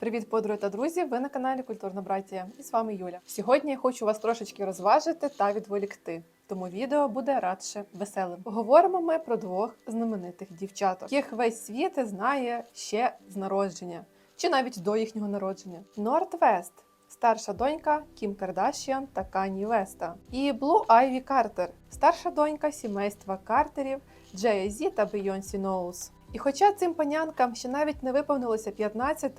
Привіт, подруги та друзі! Ви на каналі Культурна Братія. І з вами Юля. Сьогодні я хочу вас трошечки розважити та відволікти. Тому відео буде радше веселим. Поговоримо ми про двох знаменитих дівчаток, яких весь світ знає ще з народження, чи навіть до їхнього народження. Норт Вест, старша донька Кім Кардашіан та Кані Веста, і Блу Айві Картер, старша донька сімейства Картерів Джея Зі та Бейонсі Ноулс. І хоча цим панянкам ще навіть не виповнилося 15,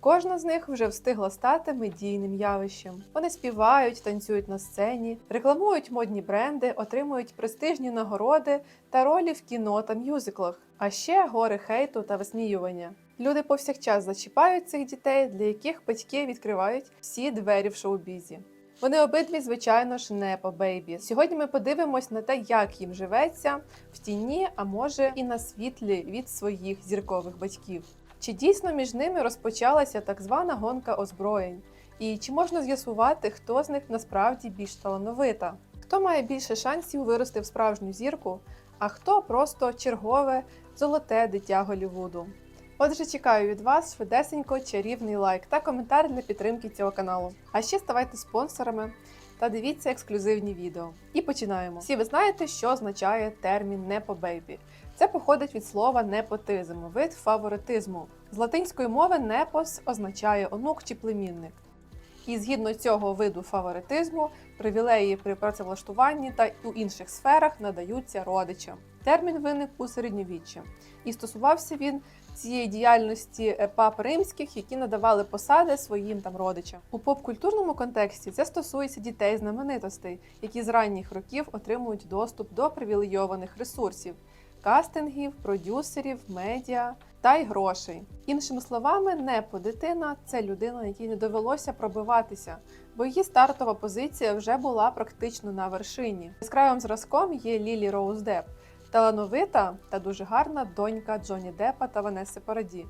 кожна з них вже встигла стати медійним явищем. Вони співають, танцюють на сцені, рекламують модні бренди, отримують престижні нагороди та ролі в кіно та мюзиклах, а ще гори хейту та висміювання. Люди повсякчас зачіпають цих дітей, для яких батьки відкривають всі двері в шоу-бізі. Вони обидві, звичайно ж, не по бейбі. Сьогодні ми подивимось на те, як їм живеться в тіні, а може і на світлі від своїх зіркових батьків. Чи дійсно між ними розпочалася так звана гонка озброєнь? І чи можна з'ясувати, хто з них насправді більш талановита? Хто має більше шансів вирости в справжню зірку, а хто просто чергове золоте дитя Голівуду? Отже, чекаю від вас швидесенько чарівний лайк та коментар для підтримки цього каналу. А ще ставайте спонсорами та дивіться ексклюзивні відео. І починаємо. Всі ви знаєте, що означає термін непобейбі. бейбі». Це походить від слова непотизм, вид фаворитизму. З латинської мови непос означає онук чи племінник. І згідно цього виду фаворитизму, привілеї при працевлаштуванні та у інших сферах надаються родичам. Термін виник у середньовіччі, і стосувався він цієї діяльності е, пап римських, які надавали посади своїм там родичам. У попкультурному контексті це стосується дітей знаменитостей, які з ранніх років отримують доступ до привілейованих ресурсів, кастингів, продюсерів, медіа та й грошей. Іншими словами, непо дитина це людина, якій не довелося пробиватися, бо її стартова позиція вже була практично на вершині. Яскравим зразком є Лілі Роуз Деп, талановита та дуже гарна донька Джоні Деппа та Ванеси Параді.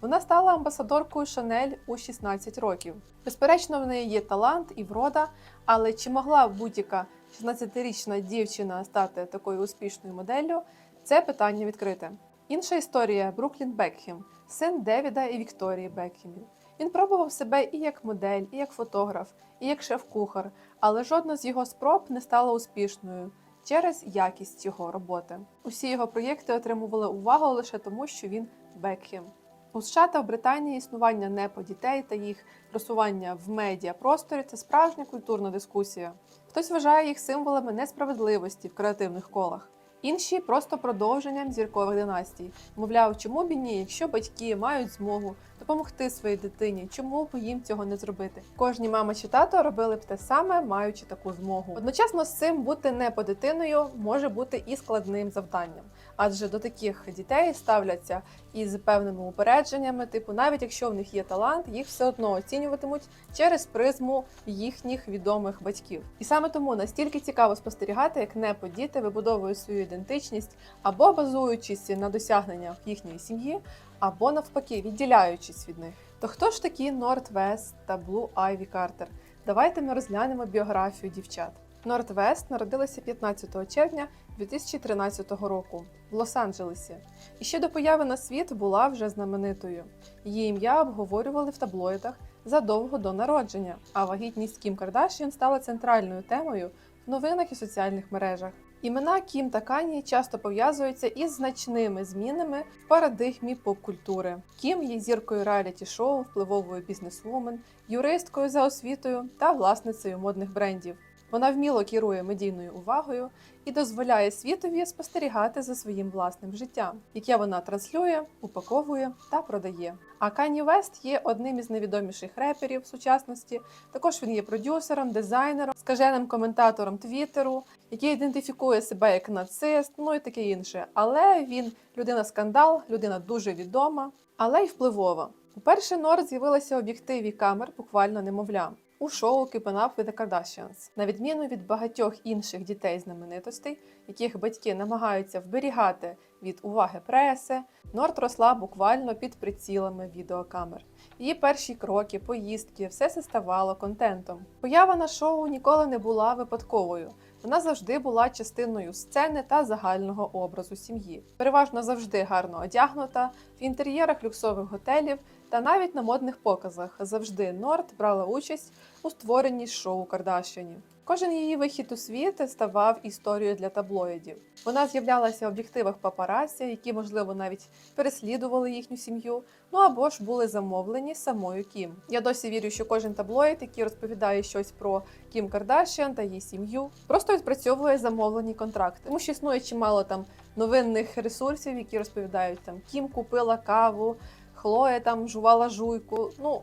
Вона стала амбасадоркою Шанель у 16 років. Безперечно, в неї є талант і врода, але чи могла будь-яка 16-річна дівчина стати такою успішною моделлю, це питання відкрите. Інша історія Бруклін Бекхем, син Девіда і Вікторії Бекхемів. Він пробував себе і як модель, і як фотограф, і як шеф-кухар, але жодна з його спроб не стала успішною через якість його роботи. Усі його проєкти отримували увагу лише тому, що він Бекхем. У США та в Британії існування непо дітей та їх просування в медіапросторі це справжня культурна дискусія. Хтось вважає їх символами несправедливості в креативних колах. Інші просто продовженням зіркових династій. Мовляв, чому б ні, якщо батьки мають змогу допомогти своїй дитині, чому б їм цього не зробити? Кожні мама чи тато робили б те саме, маючи таку змогу. Одночасно з цим бути не по дитиною може бути і складним завданням, адже до таких дітей ставляться із певними упередженнями, типу, навіть якщо в них є талант, їх все одно оцінюватимуть через призму їхніх відомих батьків. І саме тому настільки цікаво спостерігати, як непо діти вибудовують свою ідентичність або базуючись на досягненнях їхньої сім'ї, або навпаки відділяючись від них. То хто ж такі Норт Вест та Блу Айві Картер? Давайте ми розглянемо біографію дівчат. Норт Вест народилася 15 червня 2013 року в Лос-Анджелесі. І ще до появи на світ була вже знаменитою. Її ім'я обговорювали в таблоїдах задовго до народження, а вагітність Кім Кардашіан стала центральною темою в новинах і соціальних мережах. Імена Кім та Кані часто пов'язуються із значними змінами в парадигмі поп-культури. Кім є зіркою реаліті-шоу, впливовою бізнесвумен, юристкою за освітою та власницею модних брендів. Вона вміло керує медійною увагою і дозволяє світові спостерігати за своїм власним життям, яке вона транслює, упаковує та продає. А Кані Вест є одним із найвідоміших реперів сучасності. Також він є продюсером, дизайнером, скаженим коментатором Твіттеру, який ідентифікує себе як нацист, ну і таке інше. Але він людина скандал, людина дуже відома, але й впливова. Уперше Норд з'явилася в об'єктиві камер буквально немовлям у шоу Keeping Up with the Kardashians. На відміну від багатьох інших дітей знаменитостей, яких батьки намагаються вберігати від уваги преси, Норт росла буквально під прицілами відеокамер. Її перші кроки, поїздки, все це ставало контентом. Поява на шоу ніколи не була випадковою. Вона завжди була частиною сцени та загального образу сім'ї. Переважно завжди гарно одягнута в інтер'єрах люксових готелів та навіть на модних показах завжди Норт брала участь у створенні шоу Кардашянів. Кожен її вихід у світ ставав історією для таблоїдів. Вона з'являлася в об'єктивах папараці, які, можливо, навіть переслідували їхню сім'ю, ну або ж були замовлені самою Кім. Я досі вірю, що кожен таблоїд, який розповідає щось про Кім Кардашіан та її сім'ю, просто відпрацьовує замовлені контракти, тому що існує чимало там новинних ресурсів, які розповідають там Кім купила каву, Хлоя там жувала жуйку. Ну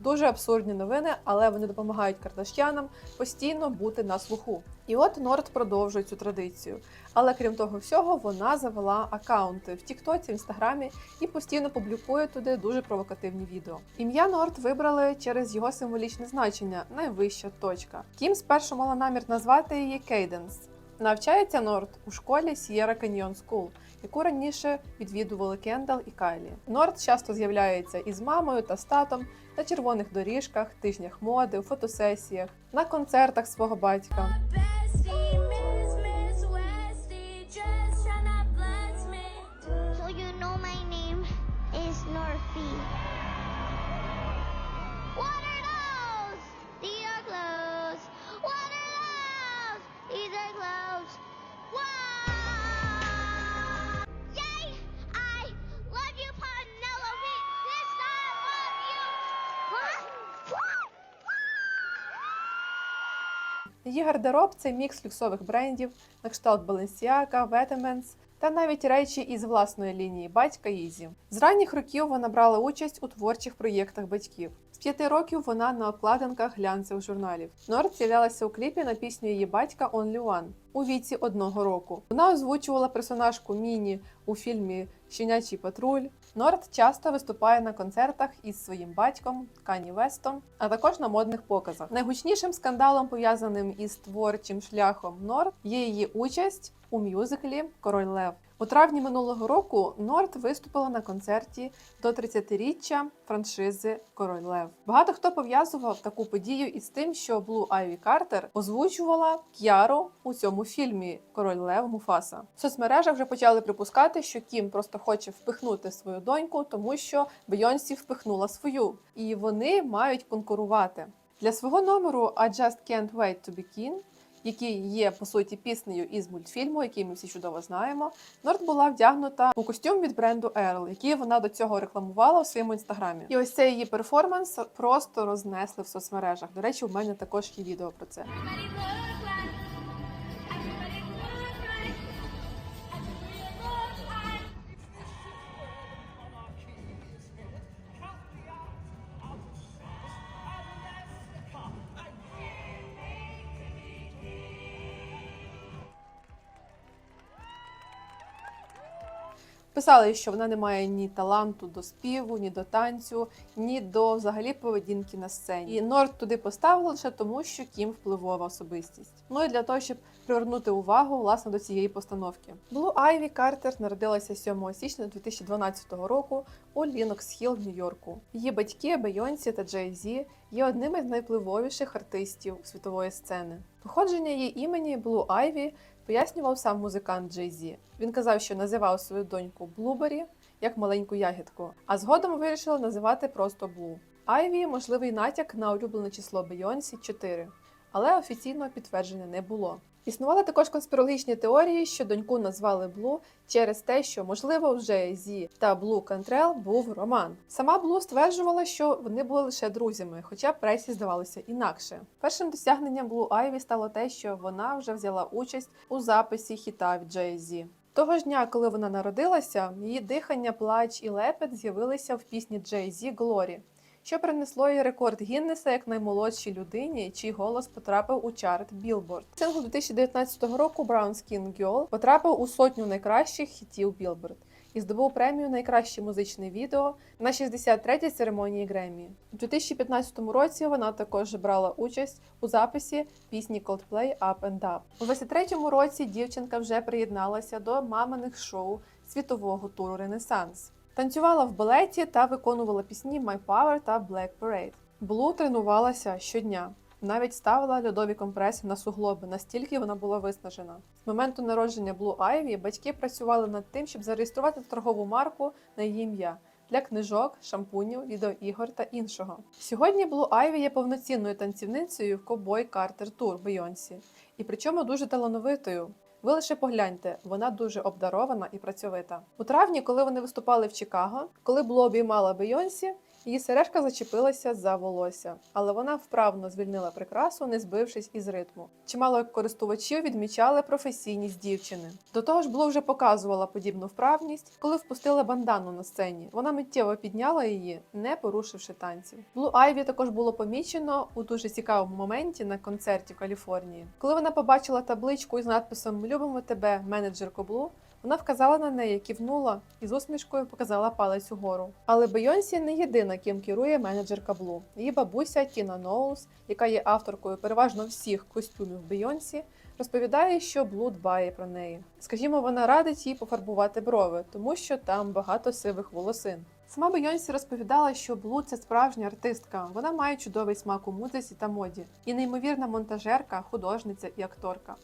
дуже абсурдні новини, але вони допомагають кардашянам постійно бути на слуху. І от Норд продовжує цю традицію. Але крім того всього, вона завела акаунти в Тіктоці, Інстаграмі і постійно публікує туди дуже провокативні відео. Ім'я Норд вибрали через його символічне значення найвища точка. Кім спершу мала намір назвати її Кейденс. Навчається Норд у школі Sierra Canyon School, яку раніше відвідували Кендал і Кайлі. Норд часто з'являється із мамою та з татом на червоних доріжках, тижнях моди, у фотосесіях, на концертах свого батька. You know my name is Norfie. Її гардероб це мікс люксових брендів, на кшталт Balenciaga, Vetements та навіть речі із власної лінії батька Ізі. З ранніх років вона брала участь у творчих проєктах батьків. З п'яти років вона на обкладинках глянцевих журналів. Норд з'являлася у кліпі на пісню її батька Only One у віці одного року. Вона озвучувала персонажку Міні у фільмі Щенячий патруль. Норд часто виступає на концертах із своїм батьком Кані Вестом, а також на модних показах. Найгучнішим скандалом, пов'язаним із творчим шляхом Норд, є її участь у мюзиклі Король Лев. У травні минулого року Норд виступила на концерті до 30-річчя франшизи Король Лев. Багато хто пов'язував таку подію із тим, що Блу Айві Картер озвучувала К'яру у цьому фільмі Король Лев Муфаса. В соцмережах вже почали припускати, що Кім просто хоче впихнути свою доньку, тому що Бейонсі впихнула свою, і вони мають конкурувати. Для свого номеру I Just Can't Wait to Be King який є по суті піснею із мультфільму, який ми всі чудово знаємо. Норд була вдягнута у костюм від бренду Ерл, який вона до цього рекламувала у своєму інстаграмі. І ось цей її перформанс просто рознесли в соцмережах. До речі, у мене також є відео про це. Писали, що вона не має ні таланту до співу, ні до танцю, ні до взагалі поведінки на сцені. І Норд туди поставили лише тому, що Кім впливова особистість. Ну і для того, щоб привернути увагу власне до цієї постановки. Блу Айві Картер народилася 7 січня 2012 року у Лінокс Хілл, Нью-Йорку. Її батьки Бейонсі та Джей Зі є одними з найвпливовіших артистів світової сцени. Походження її імені Блу Айві пояснював сам музикант Джей Зі. Він казав, що називав свою доньку Блубері як маленьку ягідку, а згодом вирішила називати просто Блу. Айві можливий натяк на улюблене число Бейонсі 4, але офіційного підтвердження не було. Існували також конспірологічні теорії, що доньку назвали Блу через те, що можливо вже Зі та Блу Кантрел був роман. Сама Блу стверджувала, що вони були лише друзями, хоча пресі здавалося інакше. Першим досягненням Блу Айві стало те, що вона вже взяла участь у записі хіта від Джей Зі. Того ж дня, коли вона народилася, її дихання, плач і лепет з'явилися в пісні Джей Зі Глорі, що принесло їй рекорд Гіннеса як наймолодшій людині, чий голос потрапив у чарт Billboard. Сингл 2019 року Brown Skin Girl потрапив у сотню найкращих хітів Billboard і здобув премію Найкраще музичне відео на 63-й церемонії Греммі. У 2015 році вона також брала участь у записі пісні Coldplay Up and Up. У 23-му році дівчинка вже приєдналася до маминих шоу світового туру Ренесанс. Танцювала в балеті та виконувала пісні My Power та Black Parade. Блу тренувалася щодня. Навіть ставила льодові компреси на суглоби, настільки вона була виснажена. З моменту народження Блу Айві батьки працювали над тим, щоб зареєструвати торгову марку на її ім'я. для книжок, шампунів, відеоігор та іншого. Сьогодні Blue Ivy є повноцінною танцівницею в Cowboy Carter Tour Бейонсі, і причому дуже талановитою. Ви лише погляньте, вона дуже обдарована і працьовита. У травні, коли вони виступали в Чикаго, коли Блу обіймала Бейонсі, її сережка зачепилася за волосся, але вона вправно звільнила прикрасу, не збившись із ритму. Чимало користувачів відмічали професійність дівчини. До того ж, Блу вже показувала подібну вправність, коли впустила бандану на сцені. Вона миттєво підняла її, не порушивши танців. Блу Айві також було помічено у дуже цікавому моменті на концерті в Каліфорнії. Коли вона побачила табличку із надписом Любимо тебе, менеджерко Блу. Вона вказала на неї, кивнула і з усмішкою показала палець угору. Але Бейонсі не єдина, ким керує менеджерка Блу. Її бабуся Тіна Ноулс, яка є авторкою переважно всіх костюмів Бейонсі, розповідає, що Блу дбає про неї. Скажімо, вона радить їй пофарбувати брови, тому що там багато сивих волосин. Сама Бейонсі розповідала, що Блу це справжня артистка. Вона має чудовий смак у музиці та моді, і неймовірна монтажерка, художниця і акторка.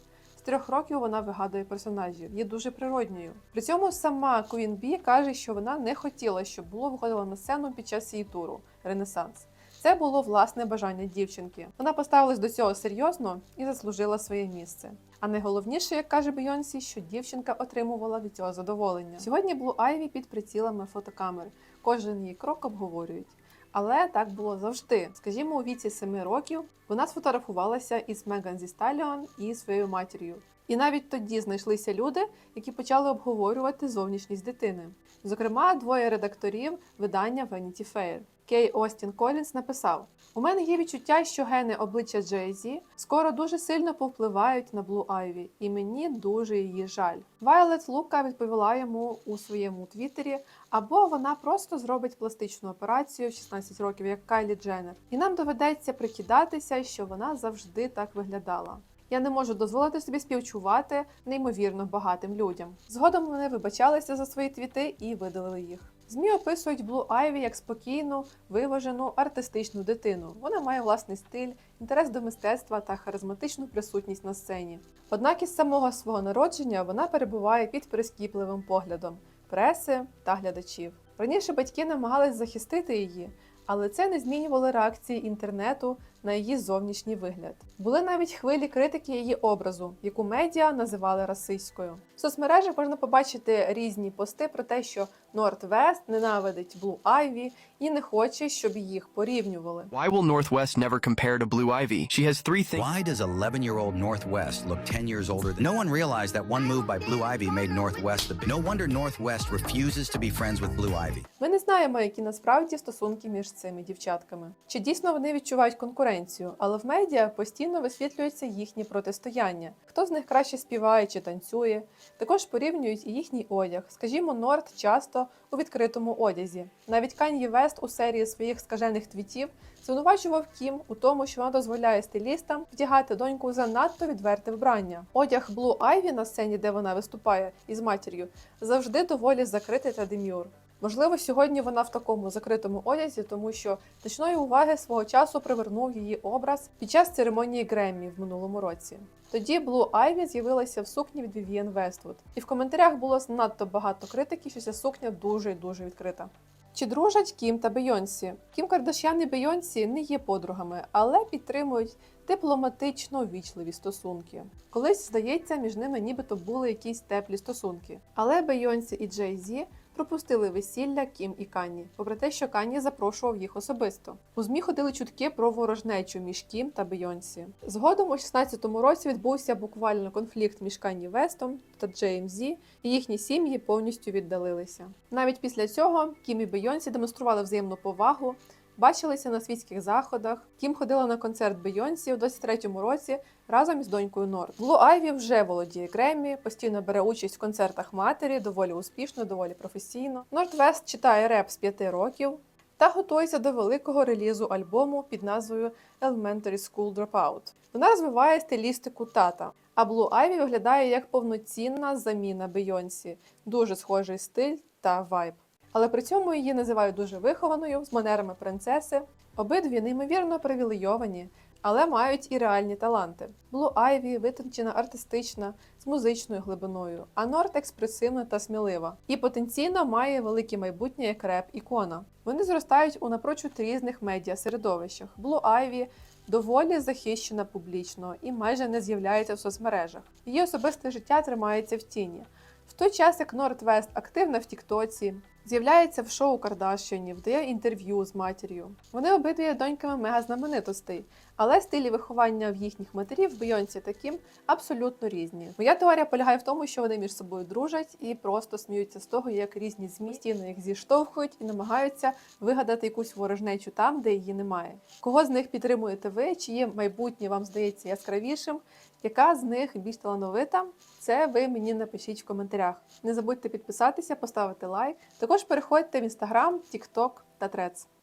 Трьох років вона вигадує персонажів, є дуже природньою. При цьому сама Куін Бі каже, що вона не хотіла, щоб було виходила на сцену під час її туру Ренесанс. Це було власне бажання дівчинки. Вона поставилась до цього серйозно і заслужила своє місце. А найголовніше, як каже Бейонсі, що дівчинка отримувала від цього задоволення. Сьогодні Блу Айві під прицілами фотокамер. Кожен її крок обговорюють. Але так було завжди. Скажімо, у віці 7 років вона сфотографувалася із Меган зі Сталіон і своєю матір'ю. І навіть тоді знайшлися люди, які почали обговорювати зовнішність дитини. Зокрема, двоє редакторів видання Vanity Fair. Кей Остін Колінс написав: У мене є відчуття, що гени обличчя Джейзі скоро дуже сильно повпливають на Блу Айві, і мені дуже її жаль. Вайлет Лука відповіла йому у своєму твіттері, або вона просто зробить пластичну операцію в 16 років, як Кайлі Дженнер. І нам доведеться прикидатися, що вона завжди так виглядала. Я не можу дозволити собі співчувати неймовірно багатим людям. Згодом вони вибачалися за свої твіти і видалили їх. ЗМІ описують Блу Айві як спокійну, виважену, артистичну дитину. Вона має власний стиль, інтерес до мистецтва та харизматичну присутність на сцені. Однак із самого свого народження вона перебуває під прискіпливим поглядом преси та глядачів. Раніше батьки намагались захистити її, але це не змінювало реакції інтернету на її зовнішній вигляд. Були навіть хвилі критики її образу, яку медіа називали расистською. В соцмережах можна побачити різні пости про те, що Норт Вест ненавидить Блу Айві і не хоче, щоб їх порівнювали. Why will Northwest never compare to Blue Ivy? She has three things. Why does 11 year old Northwest look 10 years older? Than- no one realized that one move by Blue Ivy made Northwest the. No wonder Northwest refuses to be friends with Blue Ivy. Ми не знаємо, які насправді стосунки між цими дівчатками. Чи дійсно вони відчувають конкуренцію, але в медіа постійно висвітлюється їхнє протистояння. Хто з них краще співає чи танцює. Також порівнюють і їхній одяг. Скажімо, Норд часто у відкритому одязі. Навіть Кан'ї Вест у серії своїх скажених твітів звинувачував Кім у тому, що вона дозволяє стилістам вдягати доньку занадто відверте вбрання. Одяг Блу Айві на сцені, де вона виступає із матір'ю, завжди доволі закритий та дем'юр. Можливо, сьогодні вона в такому закритому одязі, тому що значної уваги свого часу привернув її образ під час церемонії Греммі в минулому році. Тоді Блу Айві з'явилася в сукні від Вівієн Вествуд, і в коментарях було надто багато критики, що ця сукня дуже і дуже відкрита. Чи дружать Кім та Бейонсі? Кім Кардашян і Бейонсі не є подругами, але підтримують дипломатично вічливі стосунки. Колись, здається, між ними нібито були якісь теплі стосунки. Але Бейонсі і Джей Зі пропустили весілля Кім і Канні, попри те, що Канні запрошував їх особисто. У ЗМІ ходили чутки про ворожнечу між Кім та Бейонсі. Згодом у 16-му році відбувся буквально конфлікт між Канні Вестом та Джейм Зі, і їхні сім'ї повністю віддалилися. Навіть після цього Кім і Бейонсі демонстрували взаємну повагу. Бачилися на світських заходах. Кім ходила на концерт Бейонсі у 23-му році разом із донькою Норд. Блу Айві вже володіє Греммі, постійно бере участь в концертах матері, доволі успішно, доволі професійно. Норд Вест читає реп з 5 років та готується до великого релізу альбому під назвою Elementary School Dropout. Вона розвиває стилістику тата. А Блу Айві виглядає як повноцінна заміна Бейонсі, дуже схожий стиль та вайб. Але при цьому її називають дуже вихованою з манерами принцеси. Обидві неймовірно привілейовані, але мають і реальні таланти. Blue Ivy витончена артистична, з музичною глибиною, а Норт експресивна та смілива. І потенційно має велике майбутнє як реп-ікона. Вони зростають у напрочуд різних медіа середовищах. Blue Ivy доволі захищена публічно і майже не з'являється в соцмережах. Її особисте життя тримається в тіні. В той час як Норд-Вест активна в Тіктоці, з'являється в шоу Кардашіанів, дає інтерв'ю з матір'ю. Вони обидві є доньками мегазнаменитостей, але стилі виховання в їхніх матерів Бейонсі таким абсолютно різні. Моя теорія полягає в тому, що вони між собою дружать і просто сміються з того, як різні змі постійно їх зіштовхують і намагаються вигадати якусь ворожнечу там, де її немає. Кого з них підтримуєте ви? Чиє майбутнє вам здається яскравішим? Яка з них більш талановита? Це ви мені напишіть в коментарях. Не забудьте підписатися, поставити лайк. Також переходьте в інстаграм, тікток та трец.